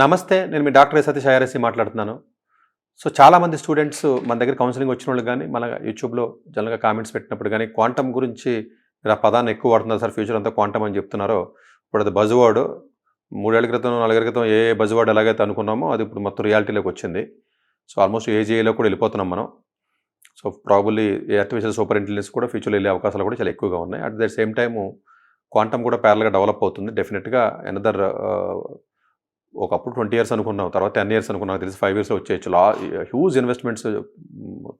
నమస్తే నేను మీ డాక్టర్ సతీష్ ఐఆర్ఎస్సి మాట్లాడుతున్నాను. సో చాలామంది స్టూడెంట్స్ మన దగ్గర కౌన్సిలింగ్ వచ్చిన వాళ్ళు కానీ మన యూట్యూబ్లో జనరల్గా కామెంట్స్ పెట్టినప్పుడు కానీ క్వాంటమ్ గురించి మీరు ఆ పదాన్ని ఎక్కువ వాడుతున్నారు సార్ ఫ్యూచర్ అంతా క్వాంటమ్ అని చెప్తున్నారో ఇప్పుడు అది బజువార్డ్ మూడేళ్ళ క్రితం నాలుగేళ్ళ క్రితం ఏ బజువార్డ్ ఎలాగైతే అనుకున్నామో అది ఇప్పుడు మొత్తం రియాలిటీలోకి వచ్చింది. సో ఆల్మోస్ట్ ఏజీఏలో కూడా వెళ్ళిపోతున్నాం మనం. So probably artificial super intelligence కూడా ఫ్యూచర్లో వెళ్ళే అవకాశాలు కూడా చాలా ఎక్కువగా ఉన్నాయి. At the same time quantum కూడా ప్యారల్గా డెవలప్ అవుతుంది. డెఫినెట్గా ఎనదర్ ఒకప్పుడు ట్వంటీ ఇయర్స్ అనుకున్నాం తర్వాత టెన్ ఇయర్స్ అనుకున్నాం తెలిసి ఫైవ్ ఇయర్స్లో వచ్చేయచ్చు. లా హ్యూజ్ ఇన్వెస్ట్మెంట్స్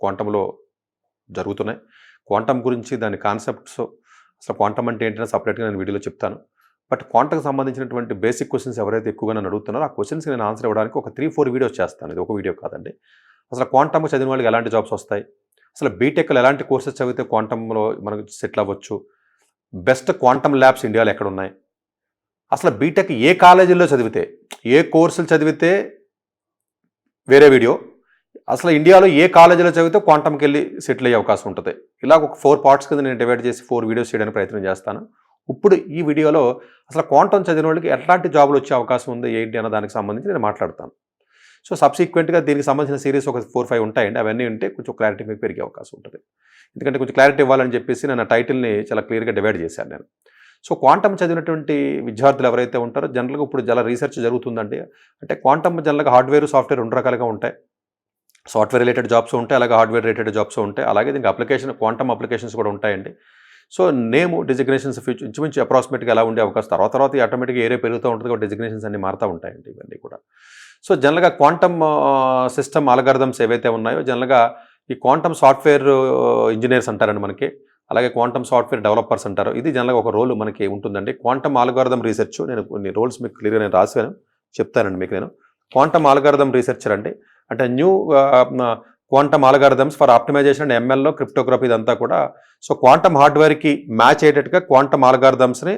క్వాంటంలో జరుగుతున్నాయి. క్వాంటమ్ గురించి దాని కాన్సెప్ట్స్ అసలు క్వాంటమ్ అంటే ఏంటనే సపరేట్గా నేను వీడియోలో చెప్తాను. బట్ క్వాంటంకి సంబంధించినటువంటి బేసిక్ క్వశ్చన్స్ ఎవరైతే ఎక్కువగా నన్ను అడుగుతున్నారో ఆ క్వశ్చన్స్కి నేను ఆన్సర్ ఇవ్వడానికి ఒక త్రీ ఫోర్ వీడియోస్ చేస్తాను. ఇది ఒక వీడియో కాదండి. అసలు క్వాంటమ్ చదివిన వాళ్ళకి ఎలాంటి జాబ్స్ వస్తాయి? అసలు బీటెక్లో ఎలాంటి కోర్సెస్ చదివితే క్వాంటంలో మనకు సెటిల్ అవ్వచ్చు? బెస్ట్ క్వాంటమ్ ల్యాబ్స్ ఇండియాలో ఎక్కడ ఉన్నాయి అసలు బీటెక్ ఏ కాలేజీల్లో చదివితే ఏ కోర్సులు చదివితే వేరే వీడియో. అసలు ఇండియాలో ఏ కాలేజీలో చదివితే క్వాంటమ్కి వెళ్ళి సెటిల్ అయ్యే అవకాశం ఉంటుంది. ఇలా ఒక ఫోర్ పార్ట్స్ కింద నేను డివైడ్ చేసి ఫోర్ వీడియోస్ చేయడానికి ప్రయత్నం చేస్తాను. ఇప్పుడు ఈ వీడియోలో అసలు క్వాంటమ్ చదివిన వాళ్ళకి ఎట్లాంటి జాబులు వచ్చే అవకాశం ఉంది ఏంటి అన్న దానికి సంబంధించి నేను మాట్లాడతాను. సో సబ్సిక్వెంట్గా దీనికి సంబంధించిన సిరీస్ ఒక ఫోర్ ఫైవ్ ఉంటాయండి. అవన్నీ ఉంటే కొంచెం క్లారిటీ మీకు పెరిగే అవకాశం ఉంటుంది. ఎందుకంటే కొంచెం క్లారిటీ ఇవ్వాలని చెప్పేసి నేను ఆ టైటిల్ని చాలా క్లియర్గా డివైడ్ చేశాను నేను. సో క్వాంటమ్ చదివినటువంటి విద్యార్థులు ఎవరైతే ఉంటారో జనరల్గా ఇప్పుడు చాలా రీసెర్చ్ జరుగుతుందండి. అంటే క్వాంటమ్ జనరల్గా హార్డ్వేర్ సాఫ్ట్వేర్ రెండు రకాలుగా ఉంటాయి. సాఫ్ట్వేర్ రిలేటెడ్ జాబ్స్ ఉంటాయి అలాగే హార్డ్వేర్ రిలేటెడ్ జాబ్స్ ఉంటాయి అలాగే దీనికి అప్లికేషన్ క్వాంటమ్ అప్లికేషన్స్ కూడా ఉంటాయండి. సో నేమ్ డిజిగ్నేషన్స్ ఫ్యూచర్ ఇంచుమించు అప్రాక్సిమేట్గా ఎలా ఉండే అవకాశం తర్వాత తర్వాత ఆటోమేటిక్గా ఏరియా పెరుగుతూ ఉంటుంది కాబట్టి డిజిగ్నేషన్స్ అన్ని మారుతూ ఉంటాయండి ఇవన్నీ కూడా. సో జనరల్గా క్వాంటమ్ సిస్టమ్ అలగర్థమ్స్ ఏవైతే ఉన్నాయో జనరల్గా ఈ క్వాంటమ్ సాఫ్ట్వేర్ ఇంజనీర్స్ అంటారండి మనకి. అలాగే క్వాంటమ్ సాఫ్ట్వేర్ డెవలపర్స్ అంటారు. ఇది జనరల్గా ఒక రోల్ మనకి ఉంటుందండి. క్వాంటమ్ ఆల్గార్థం రీసెర్చ్ నేను కొన్ని రోల్స్ మీకు క్లియర్గా నేను రాసాను చెప్తానండి మీకు నేను. క్వాంటమ్ ఆల్గార్థం రీసెర్చర్ అండి. అంటే new quantum algorithms for optimization and ఎంఎల్లో cryptography ఇదంతా కూడా. సో క్వాంటమ్ హార్డ్వేర్కి మ్యాచ్ అయ్యేటట్టుగా క్వాంటమ్ ఆల్గార్థమ్స్ని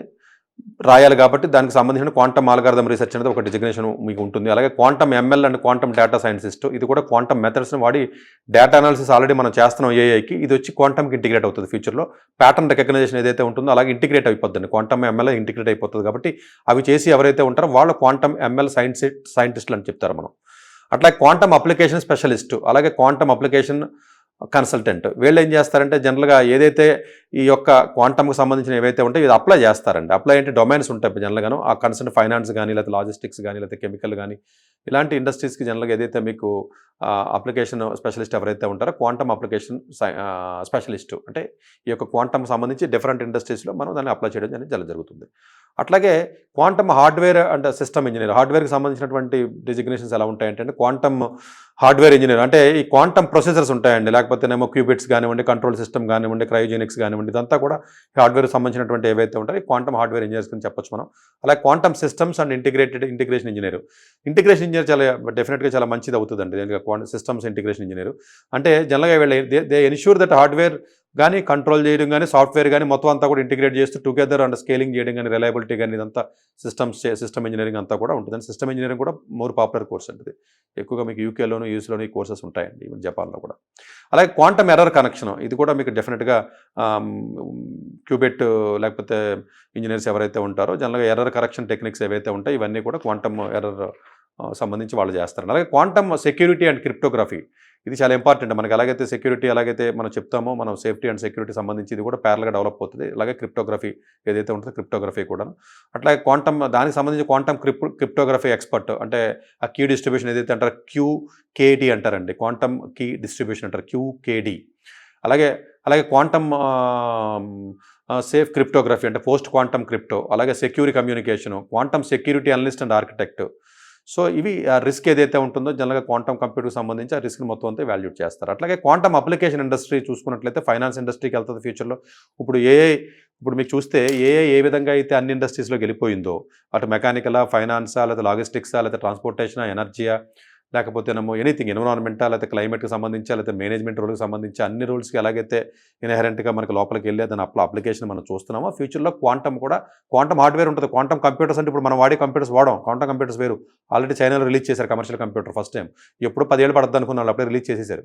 రాయాలి కాబట్టి దానికి సంబంధించిన క్వాంటమ్ ఆల్గార్థం రీసెర్చ్ అనేది ఒక డిజిగ్నేషన్ మీకు ఉంటుంది. అలాగే quantum ML and quantum data scientist ఇది కూడా క్వాంటమ్ మెథడ్స్ని వాడి డేటా అనాలిసిస్ ఆల్రెడీ మనం చేస్తున్నాం ఏఐకి ఇది వచ్చి క్వాంటమ్కి ఇంటిగ్రేట్ అవుతుంది ఫ్యూచర్లో ప్యాటర్న్ రికగ్నైజేషన్ ఏదైతే ఉంటుందో అలాగే ఇంటిగ్రేట్ అయిపోతుంది క్వాంటమ్ ఎంఎల్ ఇంటిగ్రేట్ అయిపోతుంది కాబట్టి అవి చేసి ఎవరైతే ఉంటారో వాళ్ళు క్వాంటమ్ ఎంఎల్ సైన్స్ సైంటిస్టులు అని చెప్తారు మనం. అట్లా క్వాంటమ్ అప్లికేషన్ స్పెషలిస్ట్ అలాగే క్వాంటమ్ అప్లికేషన్ కన్సల్టెంట్. వీళ్ళు ఏం చేస్తారంటే జనరల్గా ఏదైతే ఈ యొక్క క్వాంటమ్కి సంబంధించిన ఏవైతే ఉంటాయో ఇది అప్లై చేస్తారండి. అప్లై అంటే డొమైన్స్ ఉంటాయి జనరల్గాను. ఆ కన్సర్న్ ఫైనాన్స్ కానీ లేకపోతే లాజిస్టిక్స్ కానీ లేకపోతే కెమికల్ కానీ ఇలాంటి ఇండస్ట్రీస్కి జనరల్గా ఏదైతే మీకు అప్లికేషన్ స్పెషలిస్ట్ ఎవరైతే ఉంటారో క్వాంటమ్ అప్లికేషన్ స్పెషలిస్ట్ అంటే ఈ యొక్క క్వాంటమ్ సంబంధించి డిఫరెంట్ ఇండస్ట్రీస్లో మనం దాన్ని అప్లై చేయడం అనేది చాలా జరుగుతుంది. అట్లాగే quantum hardware and system engineer హార్డ్వేర్కి సంబంధించినటువంటి డిజిగ్నేషన్స్ ఎలా ఉంటాయంటే క్వాంటమ్ హార్డ్వేర్ ఇంజనీర్ అంటే ఈ క్వాంటమ్ ప్రొసెసర్స్ ఉంటాయండి. లేకపోతేనేమో క్యూబిట్స్ కానివ్వండి కంట్రోల్ సిస్టమ్ కానివ్వండి క్రయోజెనిక్స్ కానివ్వండి ఇదంతా కూడా హార్డ్వేర్ సంబంధించినటువంటి ఏవైతే ఉంటాయో ఈ క్వాంటమ్ హార్డ్వేర్ ఇంజనీర్స్ కింద చెప్పొచ్చు మనం. అలాగే quantum systems and integrated integration engineer. Integration engineer చాలా డెఫినెట్గా చాలా మంచిది అవుతుందండి. దీనికి సిస్టమ్స్ ఇంటిగ్రేషన్ ఇంజనీర్ అంటే జనరల్గా వీళ్ళు దే ఎన్ష్యూర్ దట్ హార్డ్వేర్ కానీ కంట్రోల్ చేయడం కానీ సాఫ్ట్వేర్ కానీ మొత్తం అంతా కూడా ఇంటిగ్రేట్ చేస్తూ టుగెదర్ అండ్ స్కేలింగ్ చేయడం కానీ రిలయబిలిటీ కానీ ఇదంతా సిస్టమ్స్ సిస్టమ్ ఇంజనీరింగ్ అంతా కూడా ఉంటుంది. సిస్టమ్ ఇంజనీరింగ్ కూడా మోర్ పాపులర్ కోర్స్ ఉంటుంది ఎక్కువగా మీకు యూకేలోను యూఎస్లోను ఈ కోర్సెస్ ఉంటాయండి ఈవెన్ జపాన్లో కూడా. అలాగే క్వాంటమ్ ఎర్రర్ కనెక్షన్ ఇది కూడా మీకు డెఫినెట్గా క్యూబెట్ లేకపోతే ఇంజనీర్స్ ఎవరైతే ఉంటారో జనరల్గా ఎర్రర్ కరెక్షన్ టెక్నిక్స్ ఏవైతే ఉంటాయో ఇవన్నీ కూడా క్వాంటమ్ ఎర్రర్ సంబంధించి వాళ్ళు చేస్తారు. అలాగే క్వాంటమ్ సెక్యూరిటీ అండ్ క్రిప్టోగ్రఫీ ఇది చాలా ఇంపార్టెంట్. మనకి ఎలాగైతే సెక్యూరిటీ ఎలాగైతే మనం చెప్తామో మనం సేఫ్టీ అండ్ సెక్యూరిటీ సంబంధించి ఇది కూడా ప్యారల్గా డెవలప్ అవుతుంది. అలాగే క్రిప్టోగ్రఫీ ఏదైతే ఉంటుందో క్రిప్టోగ్రఫీ కూడా అట్లాగే క్వాంటమ్ దానికి సంబంధించి క్వాంటమ్ క్రిప్ క్రిప్టోగ్రఫీ ఎక్స్పర్ట్ అంటే ఆ క్యూ డిస్ట్రిబ్యూషన్ ఏదైతే అంటారు క్యూ కేడీ అంటారండి. క్వాంటమ్ కీ డిస్ట్రిబ్యూషన్ అంటారు క్యూ కేడీ అలాగే అలాగే క్వాంటమ్ సేఫ్ క్రిప్టోగ్రఫీ అంటే పోస్ట్ క్వాంటమ్ క్రిప్టో అలాగే secure communication quantum security analyst and architect so ఇవి ఆ రిస్క్ ఏదైతే ఉంటుందో జనరల్గా క్వాంటమ్ కంప్యూటర్కి సంబంధించి ఆ రిస్క్ మొత్తం అంతా వాల్యూట్ చేస్తారు. అట్లాగే క్వాంటమ్ అప్లికేషన్ ఇండస్ట్రీ చూసుకున్నట్లయితే ఫైనాన్స్ ఇండస్ట్రీకి వెళ్తుంది ఫ్యూచర్లో ఇప్పుడు ఏ ఇప్పుడు మీకు చూస్తే ఏ ఏ విధంగా అయితే అన్ని ఇండస్ట్రీస్లోకి వెళ్ళిపోయిందో అటు మెకానికలా ఫైనాన్సా లేదా లాజిస్టిక్సా లేదా ట్రాన్స్పోర్టేషనా ఎనర్జీయా లేకపోతేనేమో ఎనీథింగ్ ఎన్విరాన్మెంటా లేకపోతే క్లైమేట్కి సంబంధించి లేకపోతే మేనేజ్మెంట్ రోల్కి సంబంధించి అన్ని రూల్స్కి ఎలాగైతే ఇన్హెరెంట్గా మనకి లోపలికి వెళ్ళి దాని అప్ల అప్లికేషన్ మనం చూస్తున్నామో ఫ్యూచర్లో క్వాంటమ్ కూడా క్వాంటమ్ హార్డ్వేర్ ఉంటుంది. క్వాంటమ్ కంప్యూటర్స్ అంటే ఇప్పుడు మనం వాడే కంప్యూటర్స్ వాడడం క్వాంటమ్ కంప్యూటర్స్ వేరు. ఆల్రెడీ చైనాలో రిలీజ్ చేశారు కమర్షియల్ కంప్యూటర్ ఫస్ట్ టైం ఎప్పుడు పదేళ్ళు అనుకున్న వాళ్ళు అప్పుడే రిలీజ్ చేసేసారు.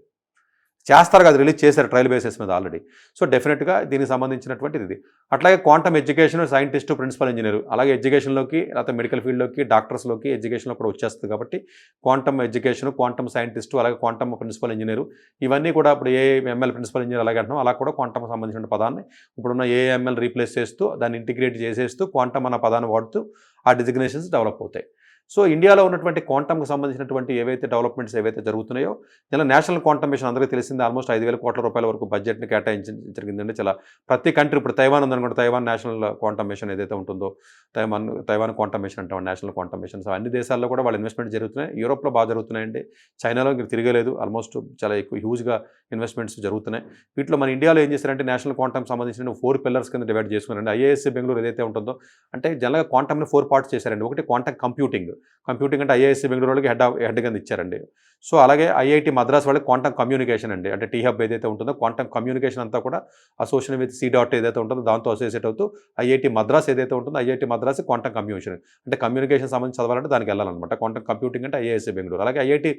చేస్తారు కదా రిలీజ్ చేశారు ట్రయల్ బేసిస్ మీద ఆల్రెడీ సో డెఫినెట్గా దీనికి సంబంధించినటువంటిది ఇది. అట్లాగే quantum education scientist principal engineer అలాగే ఎడ్యుకేషన్లోకి లేకపోతే మెడికల్ ఫీల్డ్లోకి డాక్టర్స్లోకి ఎడ్యుకేషన్లో కూడా వచ్చేస్తుంది కాబట్టి క్వాంటమ్ ఎడ్యుకేషన్ క్వాంటమ్ సైంటిస్టు అలాగే క్వాంటమ్ ప్రిన్సిపల్ ఇంజనీర్ ఇవన్నీ కూడా ఇప్పుడు ఏ ఎంఎల్ ప్రిన్సిపల్ ఇంజనీర్ అలాగే అంటున్నాం. అలా కూడా క్వాంటమ్ సంబంధించిన పదాన్ని ఇప్పుడున్న ఏఎంఎల్ రీప్లేస్ చేస్తూ దాన్ని ఇంటిగ్రేట్ చేసేస్తూ క్వాంటమ్ అన్న పదాన్ని వాడుతూ ఆ డిజిగ్నేషన్స్ డెవలప్ అవుతాయి. సో ఇండియాలో ఉన్నటువంటి క్వాంటమ్కి సంబంధించినటువంటి ఏవైతే డెవలప్మెంట్స్ ఏవైతే జరుగుతున్నాయో ఇలా నేషనల్ క్వాంటమ్ మిషన్ అందరికీ తెలిసింది ఆల్మోస్ట్ ఐదు వేల కోట్ల రూపాయల వరకు బడ్జెట్ని కేటాయించి జరిగిందండి. చాలా ప్రతి కంట్రీ ఇప్పుడు తైవాన్ ఉందనుకోండి తైవాన్ నేషనల్ క్వాంటమ్ మిషన్ ఏదైతే ఉంటుందో తైవాన్ తైవాన్ క్వాంటమ్ మిషన్ అంటాం నేషనల్ క్వాంటమ్ మిషన్. సో అన్ని దేశాల్లో కూడా వాళ్ళు ఇన్వెస్ట్మెంట్ జరుగుతున్నాయి. యూరోప్లో బాగా జరుగుతున్నాయండి. చైనాలో ఇంకా తిరగలేదు. ఆల్మోస్ట్ చాలా ఎక్కువ హ్యూజ్గా ఇన్వెస్ట్మెంట్స్ జరుగుతున్నాయి. వీటిలో మన ఇండియాలో ఏం చేశారంటే నేషనల్ క్వాంటమ్ సంబంధించిన ఫోర్ పిల్లర్స్ కింద డివైడ్ చేసుకున్నారండి. ఐఏఎస్సీ బెంగళూరు ఏదైతే ఉంటుందో అంటే జనరల్గా క్వాంటమ్ని ఫోర్ పార్ట్స్ చేశారండి. ఒకటి క్వాంటమ్ కంప్యూటింగ్. కంప్యూటింగ్ అంటే ఐఐఎస్సి బెంగళూరు వాళ్ళకి హెడ్ హెడ్ కింద ఇచ్చారండి. సో అలాగే ఐఐటి మద్రాస్ వాళ్ళకి క్వాంటమ్ కమ్యూనికేషన్ అండి. అంటే టీ హబ్ ఏదైతే ఉంటుందో క్వాంటమ్ కమ్యూనికేషన్ అంతా కూడా అసోసియేషన్ విత్ సి డాట్ ఏదైతే ఉంటుందో దాంతో అసోసియేట్ అవుతూ ఐఐటి మద్రాస్ ఏదైతే ఉంటుందో ఐఐటి మద్రాస్ క్వాంటమ్ కమ్యూనికేషన్. అంటే కమ్యూనికేషన్ సంబంధించి చదవాలంటే దానికి వెళ్ళాలన్నమాట. క్వాంటమ్ కంప్యూటింగ్ అంటే ఐఏఎస్సీ బెంగళూరు. అలాగే ఐఐటి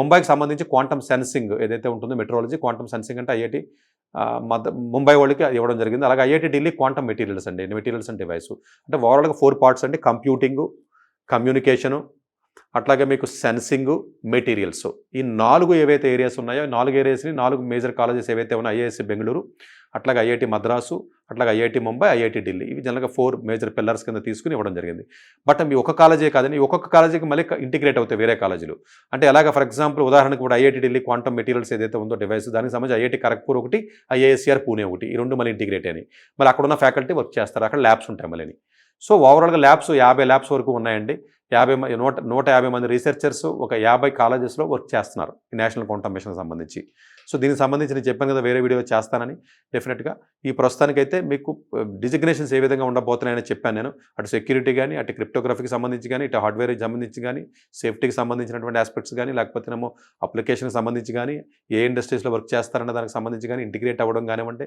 ముంబైకి సంబంధించి క్వాంటమ్ సెన్సింగ్ ఏదైతే ఉంటుందో మెట్రాలజీ క్వాంటమ్ సెన్సింగ్ అంటే ఐఐటి మద ముంబై వాళ్ళకి ఇవ్వడం జరిగింది. అలాగే ఐఐటి ఢిల్లీ క్వాంటమ్ మెటీరియల్స్ అండి. Materials and devices. అంటే ఓవరాల్గా ఫోర్ పార్ట్స్ అండి. కంప్యూటింగ్ కమ్యూనికేషను అట్లాగే మీకు సెన్సింగ్ మెటీరియల్స్. ఈ నాలుగు ఏవైతే ఏరియాస్ ఉన్నాయో నాలుగు ఏరియాస్ని నాలుగు మేజర్ కాలేజెస్ ఏవైతే ఉన్నాయో ఐఏఎస్సి బెంగళూరు అట్లాగే ఐఐటి మద్రాసు అట్లాగే ఐఐటి ముంబై ఐఐటి ఢిల్లీ. ఇవి జనరల్గా ఫోర్ మేజర్ పిల్లర్స్ కింద తీసుకుని ఇవ్వడం జరిగింది. బట్ మీ ఒక కాలేజే కాదని ఒక్కొక్క కాలేజీకి మళ్ళీ ఇంటిగ్రేట్ అవుతాయి వేరే కాలేజీలు. అంటే ఎలాగ ఫర్ ఎగ్జాంపుల్ ఉదాహరణకు కూడా ఐఐటి ఢిల్లీ క్వాంటమ్ మెటీరియల్స్ ఏదైతే ఉందో డివైస్ దానికి సంబంధించి ఐఐటి ఖరగ్పూర్ ఒకటి ఐఏఎస్ఆర్ పూణే ఒకటి. ఈ రెండు మళ్ళీ ఇంటిగ్రేట్ అని మళ్ళీ అక్కడ ఉన్న ఫ్యాకల్టీ వర్క్ చేస్తారు అక్కడ ల్యాబ్స్ ఉంటాయి మళ్ళీ సో ఓవరాల్గా ల్యాబ్స్ యాభై ల్యాబ్స్ వరకు ఉన్నాయండి. యాభై నూట నూట యాభై మంది రీసెర్చర్స్ ఒక యాభై కాలేజెస్లో వర్క్ చేస్తున్నారు. ఈ నేషనల్ క్వాంటమ్ మిషన్కి సంబంధించి. సో దీనికి సంబంధించి నేను చెప్పాను కదా వేరే వీడియో చేస్తానని. డెఫినెట్గా ఈ ప్రస్తుతానికైతే మీకు uh, డిజిగ్నేషన్స్ ఏ విధంగా ఉండబోతున్నాయని చెప్పాను నేను. అటు సెక్యూరిటీ కానీ అటు క్రిప్టోగ్రఫీకి సంబంధించి కానీ ఇటు హార్డ్వేర్కి సంబంధించి కానీ సేఫ్టీకి సంబంధించినటువంటి ఆస్పెక్ట్స్ కానీ లేకపోతేనేమో అప్లికేషన్కి సంబంధించి కానీ ఏ ఇండస్ట్రీస్లో వర్క్ చేస్తారన్న దానికి సంబంధించి కానీ ఇంటిగ్రేట్ అవ్వడం కానివ్వండి.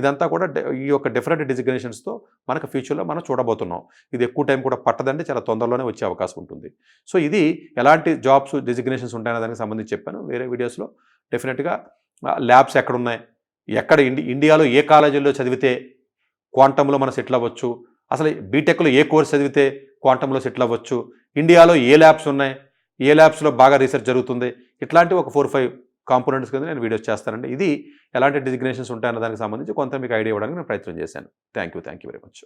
ఇదంతా కూడా ఈ యొక్క డిఫరెంట్ డిజిగ్నేషన్స్తో మనకు ఫ్యూచర్లో మనం చూడబోతున్నాం. ఇది ఎక్కువ టైం కూడా పట్టదండి చాలా తొందరలోనే వచ్చే అవకాశం ఉంటుంది. సో ఇది ఎలాంటి జాబ్స్ డిజిగ్నేషన్స్ ఉంటాయన్న దానికి సంబంధించి చెప్పాను. వేరే వీడియోస్లో డెఫినెట్గా ల్యాబ్స్ ఎక్కడున్నాయి? ఎక్కడ ఇండి ఇండియాలో ఏ కాలేజీల్లో చదివితే క్వాంటంలో మనం సెటిల్ అవ్వచ్చు? అసలు బీటెక్లో ఏ కోర్స్ చదివితే క్వాంటంలో సెటిల్ అవ్వచ్చు? ఇండియాలో ఏ ల్యాబ్స్ ఉన్నాయి? ఏ ల్యాబ్స్లో బాగా రీసెర్చ్ జరుగుతుంది? ఇట్లాంటి ఒక ఫోర్ ఫైవ్ కాంపోనెంట్స్ కింద నేను వీడియోస్ చేస్తానండి. ఇది ఎలాంటి డిజిగ్నేషన్స్ ఉంటాయన్న దానికి సంబంధించి కొంత మీకు ఐడియా ఇవ్వడానికి నేను ప్రయత్నం చేశాను. Thank you thank you very much.